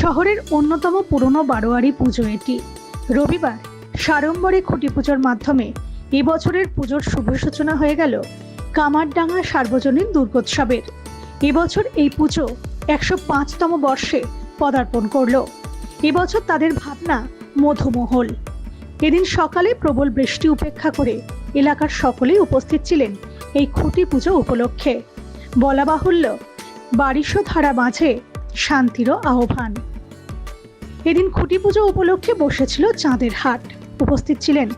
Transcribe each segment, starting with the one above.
শহরের অন্যতম পুরনো বারোয়ারি পুজো এটি। রবিবার সাড়ম্বরে খুঁটি পুজোর মাধ্যমে এবছরের পুজোর শুভ সূচনা হয়ে গেল কামারডাঙ্গা সার্বজনীন দুর্গোৎসবের। এবছর এই পুজো একশো পাঁচতম বর্ষে পদার্পণ করল। এবছর তাদের ভাবনা মধুমহল। এদিন সকালে প্রবল বৃষ্টি উপেক্ষা করে এলাকার সকলেই উপস্থিত ছিলেন এই খুঁটি পুজো উপলক্ষে। বলা বাহুল্য বারিশ ধারা মাঝে শান্তিরও আহ্বান। এদিন খুঁটি পুজো উপলক্ষে বসেছিল চাঁদের হাট। উপস্থিত ছিলেন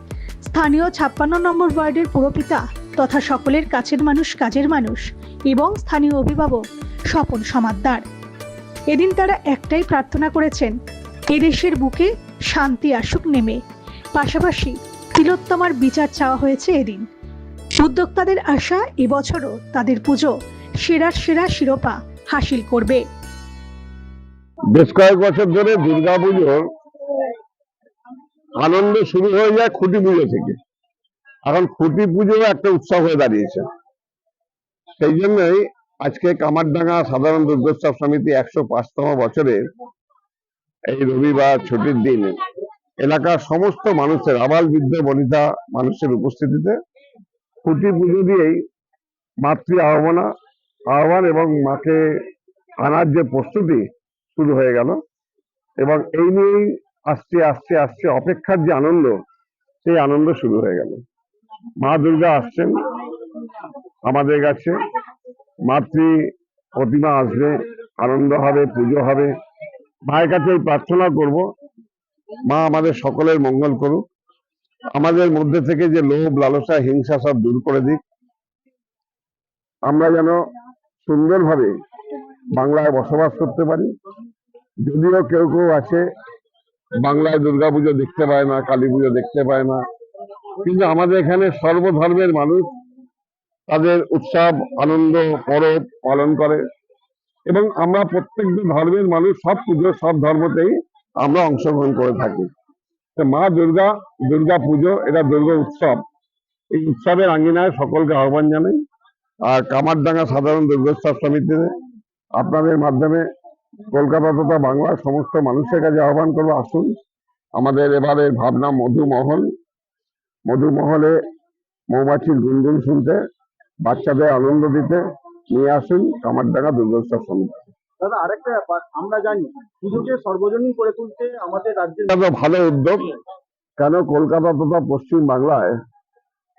স্থানীয় ছাপ্পান্ন নম্বর ওয়ার্ডের পুরপিতা তথা সকলের কাছের মানুষ, কাজের মানুষ এবং স্থানীয় অভিভাবক স্বপন সমাদ্দার। এদিন তারা একটাই প্রার্থনা করেছেন, এদেশের বুকে শান্তি আসুক নেমে। পাশাপাশি তিলোত্তমার বিচার চাওয়া হয়েছে এদিন। উদ্যোক্তাদের আশা এবছরও তাদের পুজো সেরার সেরা শিরোপা হাসিল করবে। বেশ কয়েক বছর ধরে দুর্গা পুজোর আনন্দ শুরু হয়ে যায় খুঁটি পুজো থেকে। এখন খুঁটি পুজো একটা উৎসব হয়ে দাঁড়িয়েছে। সেই জন্যই আজকে কামারডাঙ্গা সাধারণ দুর্গোৎসব সমিতি একশো পাঁচতম বছরের এই রবিবার ছুটির দিন এলাকার সমস্ত মানুষের, আবাল বৃদ্ধ, বনিতা মানুষের উপস্থিতিতে খুঁটি পুজো দিয়েই মাতৃ আহ্বানা, আহ্বান এবং মাকে আনার যে প্রস্তুতি শুরু হয়ে গেল। এবং এই নিয়েই আসছে আসছে আসছে অপেক্ষার যে আনন্দ, সেই আনন্দ শুরু হয়ে গেল। মা দুর্গা আসছেন আমাদের কাছে। মাতৃ প্রতিমা আসবে, আনন্দ হবে, পুজো হবে। মায়ের কাছে এই প্রার্থনা করব, মা আমাদের সকলের মঙ্গল করুক। আমাদের মধ্যে থেকে যে লোভ, লালসা, হিংসা সব দূর করে দিক। আমরা যেন সুন্দরভাবে বাংলায় বসবাস করতে পারি। যদিও কেউ কেউ আছে বাংলায় দুর্গাপুজো দেখতে পায় না কালী পুজো দেখতে পায় না। কিন্তু আমাদের এখানে সর্বধর্মের মানুষ তাদের উৎসব, আনন্দ, পরব পালন করে। এবং আমরা প্রত্যেকটা ধর্মের মানুষ, সব পুজো, সব ধর্মতেই আমরা অংশগ্রহণ করে থাকি। মা দুর্গা দুর্গা পুজো, এটা দুর্গা উৎসব। এই উৎসবের আঙ্গিনায় সকলকে আহ্বান জানাই। আর কামারডাঙ্গা সাধারণ দুর্গোৎসব সমিতিতে আপনাদের মাধ্যমে কলকাতা তথা বাংলার সমস্ত মানুষের কাছে আহ্বান করব আসুন। আমাদের এবারের ভাবনা মধুমহল। মধুমহলে মৌমাছির গুনগুন শুনতে বাচ্চাদের আনন্দ দিতে নিয়ে আসুন কামারডাঙ্গা দুর্গোৎসব সমিতি। দাদা আরেকটা ব্যাপার আমরা জানি পুজোকে সর্বজনীন করে তুলতে আমাদের রাজ্যের ভালো উদ্যোগ। কেন কলকাতা তথা পশ্চিম বাংলায়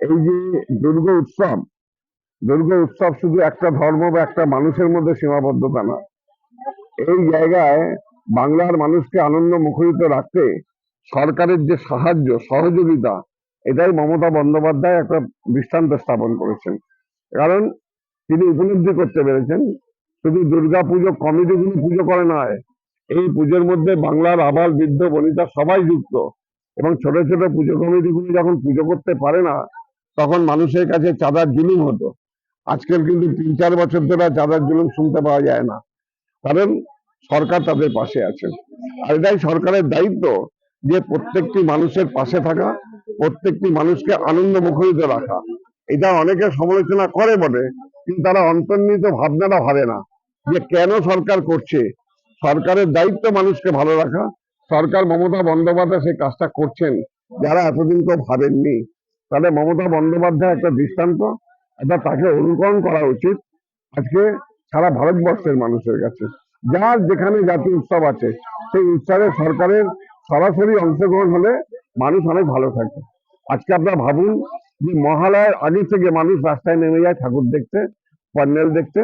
এই যে দুর্গ উৎসব দুর্গ উৎসব শুধু একটা ধর্ম বা একটা মানুষের মধ্যে সীমাবদ্ধতা না এই জায়গায় বাংলার মানুষকে আনন্দ মুখরিত রাখতে সরকারের যে সাহায্য, সহযোগিতা, এটাই মমতা বন্দ্যোপাধ্যায় একটা দৃষ্টান্ত স্থাপন করেছেন। কারণ তিনি উপলব্ধি করতে পেরেছেন, শুধু দুর্গা পুজো, কমিটিগুলো পুজো করে নয়, এই পুজোর মধ্যে বাংলার আবাল, বৃদ্ধ, বনিতা সবাই যুক্ত এবং ছোট ছোট পুজো কমিটিগুলো যখন পুজো করতে পারে না, তখন মানুষের কাছে চাঁদার জুলুম হতো। আজকাল কিন্তু তিন চার বছর ধরে চাঁদার জুলুম শুনতে পাওয়া যায় না। কারণ সরকার তাদের পাশে আছে। আর এটাই সরকারের দায়িত্ব যে প্রত্যেকটি মানুষের পাশে থাকা, প্রত্যেকটি মানুষকে আনন্দ মুখরিত রাখা। এটা অনেকে সমালোচনা করে বটে, কিন্তু তারা অন্তর্নিহিত ভাবনাটা ভাবে না যে কেন সরকার করছে। সরকারের দায়িত্ব মানুষকে ভালো রাখা। সরকার মমতা বন্দ্যোপাধ্যায় সেই কাজটা করছেন, যারা এতদিন তো ভাবেননি। তাহলে মমতা বন্দ্যোপাধ্যায় একটা দৃষ্টান্ত এটা তাকে অনুকরণ করা উচিত। আজকে সারা ভারতবর্ষের মানুষের কাছে। যার যেখানে জাতীয় উৎসব আছে, সেই উৎসবে সরকারের সরাসরি অংশগ্রহণ হলে মানুষ অনেক ভালো থাকে। আজকে আপনারা ভাবুন যে মহালয়ার আগে থেকে মানুষ রাস্তায় নেমে যায়, ঠাকুর দেখতে, প্যান্ডেল দেখতে,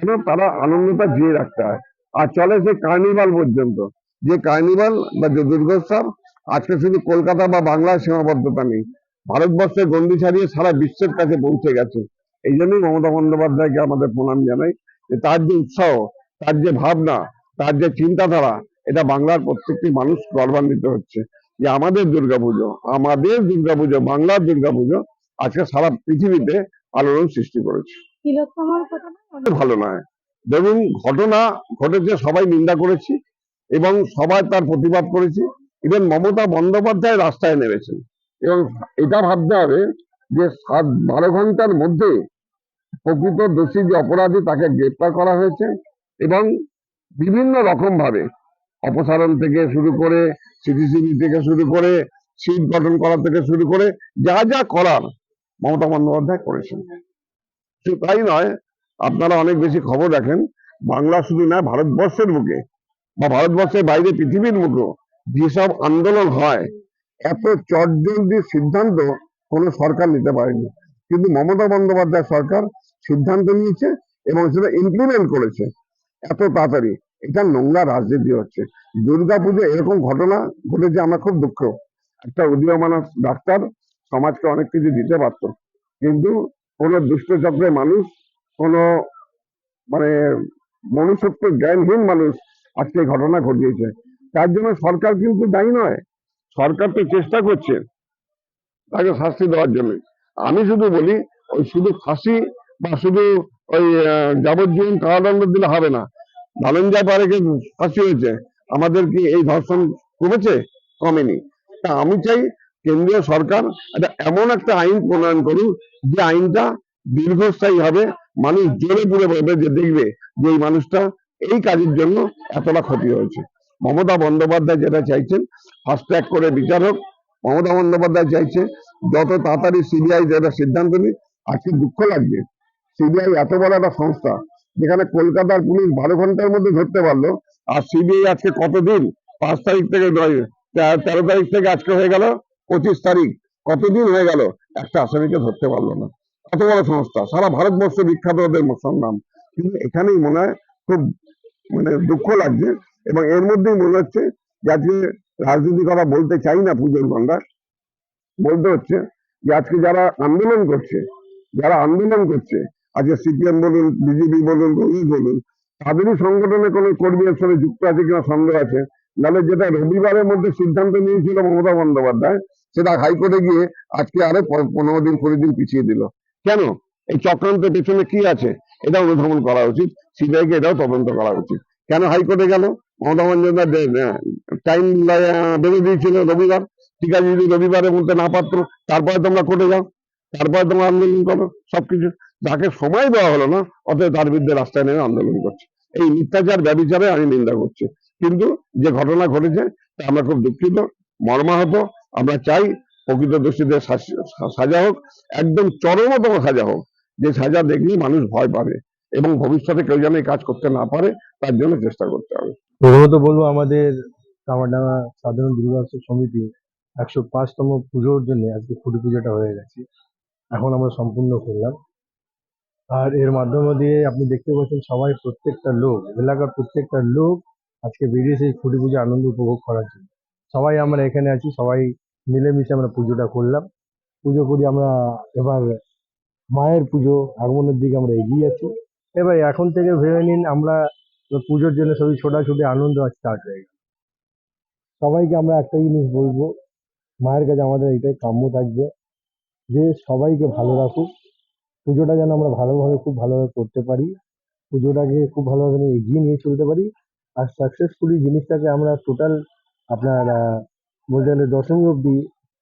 কেন তারা আনন্দটা জিয়ে রাখতে হয়। আর চলে সে কার্নিভাল পর্যন্ত। যে কার্নিভাল বা যে দুর্গোৎসব, আজকে শুধু কলকাতা বা বাংলার সীমাবদ্ধতা নেই। ভারতবর্ষের গন্ডি ছাড়িয়ে সারা বিশ্বের কাছে পৌঁছে গেছে। এই জন্যই মমতা বন্দ্যোপাধ্যায়কে আমাদের প্রণাম জানাই। তার যে উৎসাহ তার যে ভাবনা তার যে চিন্তাধারা এটা বাংলার প্রত্যেকটি মানুষ গর্বান্বিত হচ্ছে। যে আমাদের দুর্গাপুজো আমাদের দুর্গাপুজো বাংলার দুর্গাপুজো আজকে সারা পৃথিবীতে আলোড়ন সৃষ্টি করেছে। ভালো নয়। দেখুন ঘটনা ঘটেছে সবাই নিন্দা করেছি এবং সবাই তার প্রতিবাদ করেছি। ইভেন মমতা বন্দ্যোপাধ্যায় রাস্তায় নেমেছেন। এবং এটা ভাবতে হবে যে সাত বারো ঘণ্টার মধ্যে প্রকৃত দোষী যে অপরাধী তাকে গ্রেপ্তার করা হয়েছে এবং বিভিন্ন রকম ভাবে অপসারণ থেকে শুরু করে সিটিসিবি থেকে শুরু করে সিট গঠন করা থেকে শুরু করে যা যা করার মমতা বন্দ্যোপাধ্যায় করেছেন। শুধু তাই নয়, আপনারা অনেক বেশি খবর রাখেন বাংলা শুধু নয় ভারতবর্ষের বুকে বা ভারতবর্ষের বাইরে পৃথিবীর মুখে যেসব আন্দোলন হয়, এত চটজলদি সিদ্ধান্ত কোনো সরকার নিতে পারেনি। কিন্তু মমতা বন্দ্যোপাধ্যায় সরকার সিদ্ধান্ত নিয়েছে এবং সেটা ইমপ্লিমেন্ট করেছে। এত তাড়াতাড়ি। এটা নোংরা রাজনীতি হচ্ছে। দুর্গাপুজো এরকম ঘটনা ঘটেছে, আমরা খুব দুঃখ। একটা উদীয়মান ডাক্তার সমাজকে অনেক কিছু দিতে পারতো। কিন্তু কোনো দুষ্ট চক্রের মানুষ, কোনো মানে মনুষ্যত্ব জ্ঞানহীন মানুষ আজকে ঘটনা ঘটিয়েছে। তার জন্য সরকার কিন্তু দায়ী নয়। সরকার তো চেষ্টা করছে তাকে শাস্তি দেওয়ার জন্য। আমি শুধু বলি, ওই শুধু ফাঁসি বা শুধু ওই যাবজ্জীবন কারাদণ্ড দিলে হবে না। ধনঞ্জয় পারেকে ফাঁসি হয়েছে। আমাদের কি এই ধর্ষণ কমেছে? কমেনি। তা আমি চাই কেন্দ্রীয় সরকার একটা এমন একটা আইন প্রণয়ন করুক, যে আইনটা দীর্ঘস্থায়ী হবে, মানুষ জোরে পুরে বলবে যে দেখবে যে এই মানুষটা এই কাজের জন্য এতটা ক্ষতি হয়েছে। মমতা বন্দ্যোপাধ্যায় যেটা চাইছেন ফাস্ট ট্র্যাক করে বিচার হোক। মমতা বন্দ্যোপাধ্যায় চাইছে, যত তাড়াতাড়ি সিবিআই যেটা সিদ্ধান্ত নিক আজকে দুঃখ লাগবে? সিবিআই এত বড় একটা সংস্থা, যেখানে কলকাতার পুলিশ বারো ঘণ্টার মধ্যে ধরতে পারল। আর সিবিআই আজকে কতদিন? পাঁচ তারিখ থেকে তেরো তারিখ থেকে আজকে হয়ে গেল, পঁচিশ তারিখ। কতদিন হয়ে গেল? একটা আসামিকে ধরতে পারল না। এত বড় সংস্থা, সারা ভারতবর্ষে বিখ্যাত ওদের নাম কিন্তু এখানেই মনে হয় খুব মানে দুঃখ লাগছে, এবং এর মধ্যেই মনে হচ্ছে যে আজকে রাজনীতি কথা বলতে চাই না পুজোর গঙ্গা বলতে হচ্ছে যে আজকে যারা আন্দোলন করছে, যারা আন্দোলন করছে আজকে সিপিএম বলুন, বিজেপি বলুন কংগ্রেস বলুন, তাদেরই সংগঠনে কোনো কর্মীর সাথে যুক্ত আছে কিনা সন্দেহ আছে? নাহলে যেটা রবিবারের মধ্যে সিদ্ধান্ত নিয়েছিল মমতা বন্দ্যোপাধ্যায়, সেটা হাইকোর্টে গিয়ে আজকে আরও পনেরো দিন, কুড়ি দিন পিছিয়ে দিল। কেন? এই চক্রান্তের পেছনে কি আছে? এটা অনুধাবন করা উচিত, সিবিআই কে এটাও তদন্ত করা উচিত। কেন হাইকোর্টে গেল? মমতা বন্দ্যোপাধ্যায় টাইম বেঁধে দিয়েছিল রবিবার। ঠিক আছে, যদি রবিবারের মধ্যে না পারতো, তারপরে তোমরা কোর্টে যাও, তারপরে তোমরা আন্দোলন করো, সবকিছু। যাকে সময় দেওয়া হলো না, অতএব তার বিরুদ্ধে রাস্তায় নেমে আন্দোলন করছে। এই মিথ্যাচার ব্যবচারে আমি নিন্দা করছি। কিন্তু যে ঘটনা ঘটেছে, তা আমরা খুব দুঃখিত, মর্মাহত। আমরা চাই প্রকৃত দোষীদের সাজা হোক, একদম চরমতম সাজা হোক। যে সাজা দেখলে মানুষ ভয় পাবে এবং ভবিষ্যতে কেউ যেন এই কাজ করতে না পারে, তার জন্য চেষ্টা করতে হবে। প্রথমত বলব, আমাদের কামারডাঙ্গা সাধারণ দুর্গোৎসব সমিতি একশো পাঁচতম পুজোর জন্য আজকে খুঁটি পুজোটা হয়ে গেছে। এখন আমরা সম্পূর্ণ করলাম। আর এর মাধ্যমে দিয়ে আপনি দেখতে পাচ্ছেন সবাই প্রত্যেকটা লোক, এলাকার প্রত্যেকটা লোক আজকে বেরিয়েছে এই খুঁটি পুজো আনন্দ উপভোগ করার জন্য। সবাই আমরা এখানে আছি, সবাই মিলেমিশে আমরা পুজোটা করলাম। পুজো করি আমরা এবার মায়ের পুজো, আগমনের দিকে আমরা এগিয়ে আছি। এবার এখন থেকে ভেবে নিন আমরা পুজোর জন্য সবই ছোটাছুটি, আনন্দ স্টার্ট হয়ে গেল। সবাইকে আমরা একটা জিনিস বলব, মায়ের কাছে আমাদের এটাই কাম্য থাকবে যে সবাইকে ভালো রাখুক পুজোটা যেন আমরা ভালোভাবে, খুব ভালোভাবে করতে পারি। পুজোটাকে খুব ভালোভাবে এগিয়ে নিয়ে চলতে পারি। আর সাকসেসফুলি জিনিসটাকে আমরা টোটাল আপনার বলতে গেলে দশমী অবধি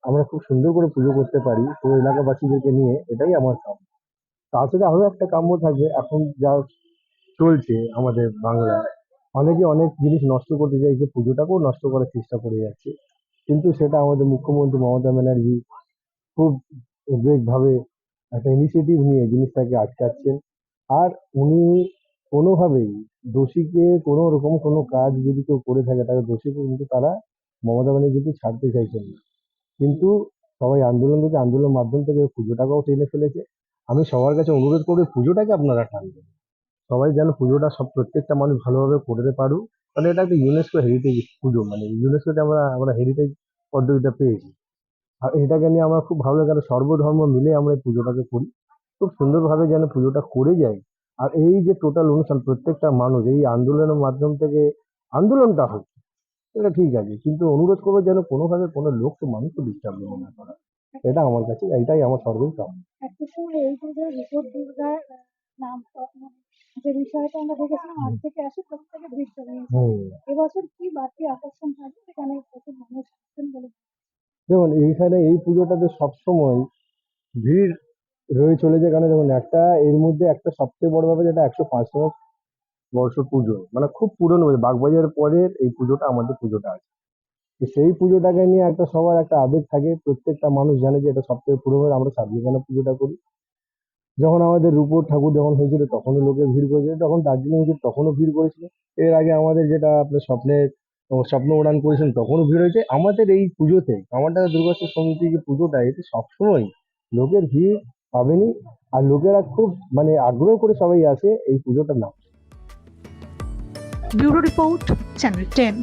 আমরা খুব সুন্দর করে পুজো করতে পারি পুরো এলাকাবাসীদেরকে নিয়ে। এটাই আমার কাম্য তাছাড়া আরও একটা কাম্য থাকবে, এখন যা চলছে আমাদের বাংলায়। অনেকে অনেক জিনিস নষ্ট করতে চাইছে, পুজোটাকেও নষ্ট করার চেষ্টা করে যাচ্ছে। কিন্তু সেটা আমাদের মুখ্যমন্ত্রী মমতা ব্যানার্জি খুব উদ্বেগভাবে একটা ইনিশিয়েটিভ নিয়ে জিনিসটাকে আটকাচ্ছেন। আর উনি কোনোভাবেই দোষীকে কোনো রকম কোনো কাজ যদি কেউ করে থাকে তাকে দোষীকে কিন্তু তারা মমতা ব্যানার্জিকে ছাড়তে চাইছেন না। কিন্তু সবাই আন্দোলন করছে, আন্দোলনের মাধ্যম থেকে পুজোটাকেও টেনে ফেলেছে। আমি সবার কাছে অনুরোধ করব পুজোটাকে আপনারা টানবেন সবাই যেন পুজোটা সব প্রত্যেকটা মানুষ ভালোভাবে করতে পারুক। কারণ এটা একটা ইউনেস্কো হেরিটেজ পুজো মানে ইউনেস্কোতে আমরা আমরা হেরিটেজ পদ্ধতিটা পেয়েছি। আর এটাকে নিয়ে আমার খুব ভালো লাগে কারণ সর্বধর্ম মিলে আমরা এই পুজোটাকে করি। খুব সুন্দরভাবে যেন পুজোটা করে যাই আর এই যে টোটাল অনুষ্ঠান প্রত্যেকটা মানুষ এই আন্দোলনের মাধ্যম থেকে আন্দোলনটা হচ্ছে এটা ঠিক আছে। কিন্তু অনুরোধ করব যেন কোনোভাবে কোনো লোককে মানুষকে ডিস্টার্ব না করা। এটা আমার কাছে এইটাই আমার সর্বোচ্চ কাম্য একটা সময় এই পুজোর বিপদ দুর্গার নাম যে বিষয়টা আমরা দেখেছিলাম আজ থেকে আসে প্রত্যেকে ভিড় চলে গেছে হুম। এবছর কি বাড়তি আকর্ষণ থাকবে? সেখানে প্রচুর মানুষ আসছেন বলে দেখুন, এইখানে এই পুজোটাতে সবসময় ভিড় রয়ে চলেছে কারণ দেখুন, একটা এর মধ্যে একটা সবচেয়ে বড় ব্যাপার যেটা একশো পাঁচতম বর্ষ পুজো। মানে খুব পুরনো বাগবাজারের পরের এই পুজোটা, আমাদের পুজোটা আছে। সেই পুজোটাকে নিয়ে একটা সবার একটা আবেগ থাকে। প্রত্যেকটা মানুষ জানে যে এটা সব থেকে পুরনো, আমরা সাবলিকানা পুজোটা করি। যখন আমাদের রূপোর ঠাকুর যখন হয়েছিল, তখনও লোকে ভিড় করেছিল। যখন দার্জিলিং তখনও ভিড় করেছিল। এর আগে আমাদের যেটা আপনার স্বপ্নের স্বপ্ন উড়ান করেছেন, তখনও ভিড় হয়েছে। আমাদের এই পুজোতে কামারডাঙ্গা দুর্গোৎসব সমিতি যে পুজোটা এটি সবসময় লোকের ভিড় পাবেনি। আর লোকেরা খুব মানে আগ্রহ করে সবাই আসে এই পুজোটার নাম। Bureau report, channel ten.